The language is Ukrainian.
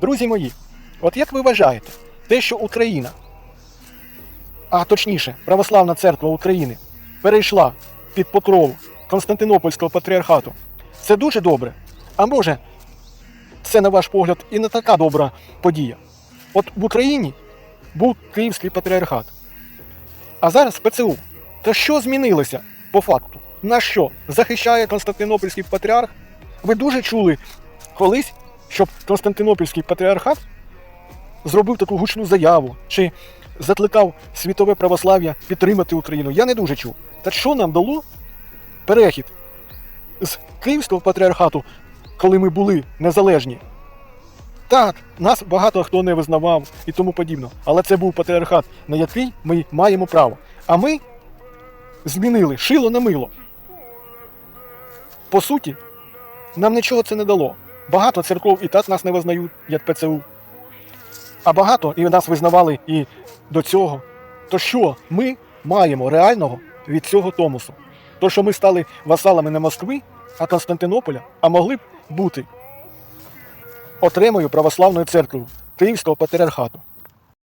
Друзі мої, от як ви вважаєте, те, що Україна, а точніше, Православна церква України перейшла під покрову Константинопольського патріархату, це дуже добре. А може, це, на ваш погляд, і не така добра подія. От в Україні був Київський патріархат, а зараз ПЦУ. То що змінилося по факту? На що захищає Константинопольський патріарх? Ви дуже чули колись, щоб Константинопольський патріархат зробив таку гучну заяву чи закликав світове православ'я підтримати Україну. Я не дуже чув. Та що нам дало перехід з Київського патріархату, коли ми були незалежні? Так, нас багато хто не визнавав і тому подібно. Але це був патріархат, на який ми маємо право. А ми змінили шило на мило. По суті, нам нічого це не дало. Багато церков і так нас не визнають, як ПЦУ. А багато і нас визнавали і до цього. То що ми маємо реального від цього Томосу? То, що ми стали васалами не Москви, а Константинополя, а могли б бути отримою православною церквою Київського патріархату.